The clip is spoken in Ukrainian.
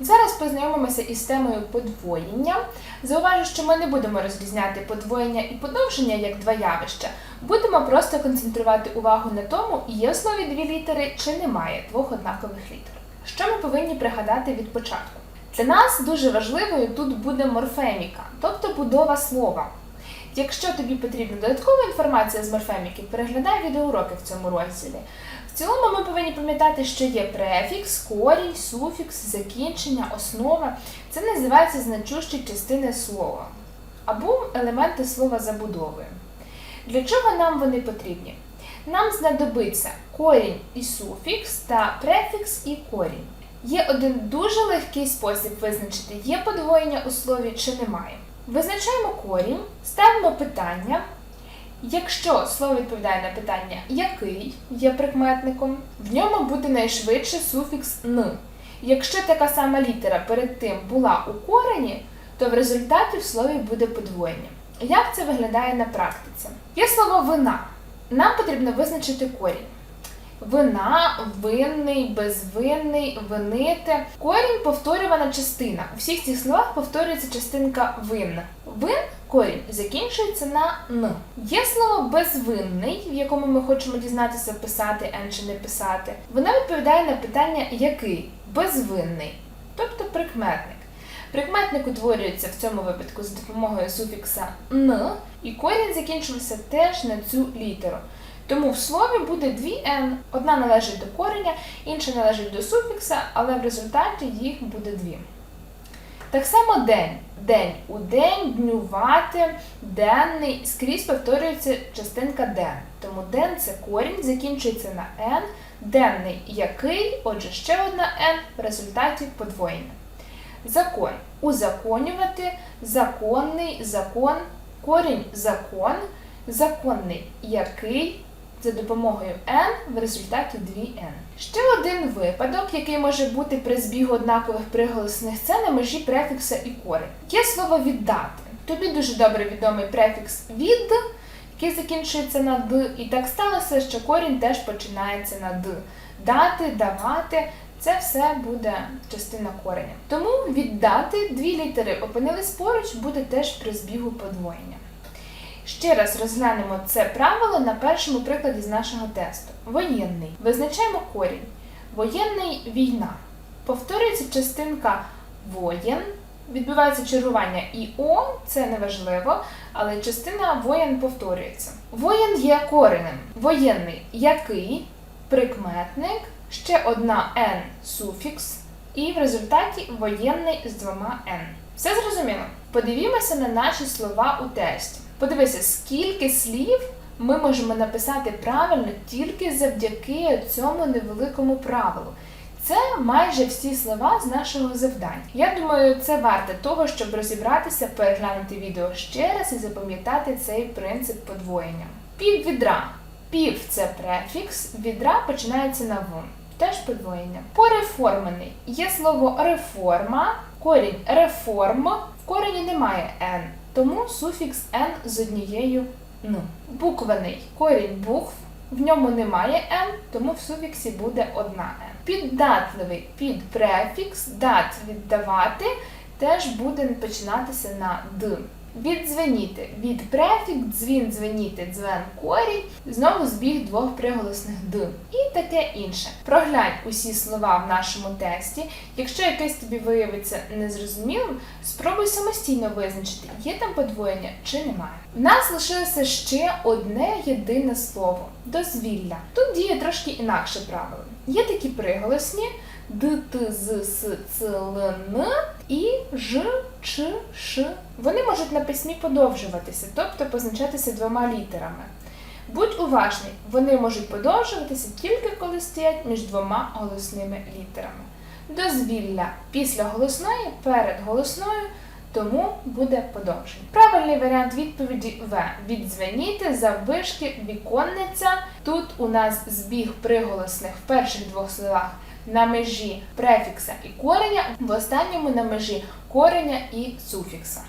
Зараз познайомимося із темою подвоєння. Зауважу, що ми не будемо розрізняти подвоєння і подовження як два явища. Будемо просто концентрувати увагу на тому, є в слові дві літери чи немає двох однакових літер. Що ми повинні пригадати від початку? Для нас дуже важливою тут буде морфеміка, тобто будова слова. Якщо тобі потрібна додаткова інформація з морфеміки, переглядай відеоуроки в цьому розділі. В цілому ми повинні пам'ятати, що є префікс, корінь, суфікс, закінчення, основа. Це називається значущі частини слова або елементи слова забудови. Для чого нам вони потрібні? Нам знадобиться корінь і суфікс та префікс і корінь. Є один дуже легкий спосіб визначити, є подвоєння у слові чи немає. Визначаємо корінь, ставимо питання. Якщо слово відповідає на питання який є прикметником, в ньому буде найшвидше суфікс н. Якщо така сама літера перед тим була у корені, то в результаті в слові буде подвоєння. Як це виглядає на практиці? Є слово вина. Нам потрібно визначити корінь. Вина, винний, безвинний, винити. Корінь повторювана частина. У всіх цих словах повторюється частинка вин. Вин корінь закінчується на н. Є слово безвинний, в якому ми хочемо дізнатися, писати н чи не писати. Вона відповідає на питання який? Безвинний, тобто прикметник. Прикметник утворюється в цьому випадку за допомогою суфікса н, і корінь закінчився теж на цю літеру. Тому в слові буде дві n. Одна належить до кореня, інша належить до суфікса, але в результаті їх буде дві. Так само день. День у день, днювати, денний. Скрізь повторюється частинка ден. Тому ден це корінь, закінчується на n. Денний який, отже, ще одна n в результаті подвоєння. Закон. Узаконювати, законний, закон, корінь закон, законний який за допомогою n в результаті 2n. Ще один випадок, який може бути при збігу однакових приголосних, це на межі префікса і корень. Є слово віддати. Тобі дуже добре відомий префікс від, який закінчується на д, і так сталося, що корінь теж починається на д. Дати, давати. Це все буде частина кореня. Тому віддати дві літери опинились поруч, буде теж при збігу подвоєння. Ще раз розглянемо це правило на першому прикладі з нашого тесту. Воєнний. Визначаємо корінь. Воєнний війна. Повторюється частинка воєн. Відбувається чергування і О, це неважливо, але частина воєн повторюється. Воєн є коренем. Воєнний який, прикметник, ще одна Н суфікс, і в результаті воєнний з двома Н. Все зрозуміло? Подивімося на наші слова у тесті. Подивися, скільки слів ми можемо написати правильно тільки завдяки цьому невеликому правилу. Це майже всі слова з нашого завдання. Я думаю, це варте того, щоб розібратися, переглянути відео ще раз і запам'ятати цей принцип подвоєння. Пів відра. Пів це префікс, відра починається на в. Теж подвоєння. Пореформений. Є слово реформа, корінь реформ, в корені немає n, тому суфікс n з однією н. Буквений корінь букв, в ньому немає n, тому в суфіксі буде одна n. Піддатливий під префікс, дат віддавати, теж буде починатися на д. Віддзвеніти від префікс, дзвін дзвеніти, дзвен корінь, знову збіг двох приголосних д. І таке інше. Проглянь усі слова в нашому тесті. Якщо якесь тобі виявиться незрозумілим, спробуй самостійно визначити, є там подвоєння чи немає. В нас лишилося ще одне єдине слово дозвілля. Тут діє трошки інакше правило. Є такі приголосні д, т, з, с, ц, л, н і ж, ч, ш. Вони можуть на письмі подовжуватися, тобто позначатися двома літерами. Будь уважний, вони можуть подовжуватися тільки коли стоять між двома голосними літерами. Дозвілля після голосної перед голосною, тому буде подовження. Правильний варіант відповіді В. Віддзвеніти, заввишки, віконниця. Тут у нас збіг приголосних в перших двох словах на межі префікса і кореня, в останньому на межі кореня і суфікса.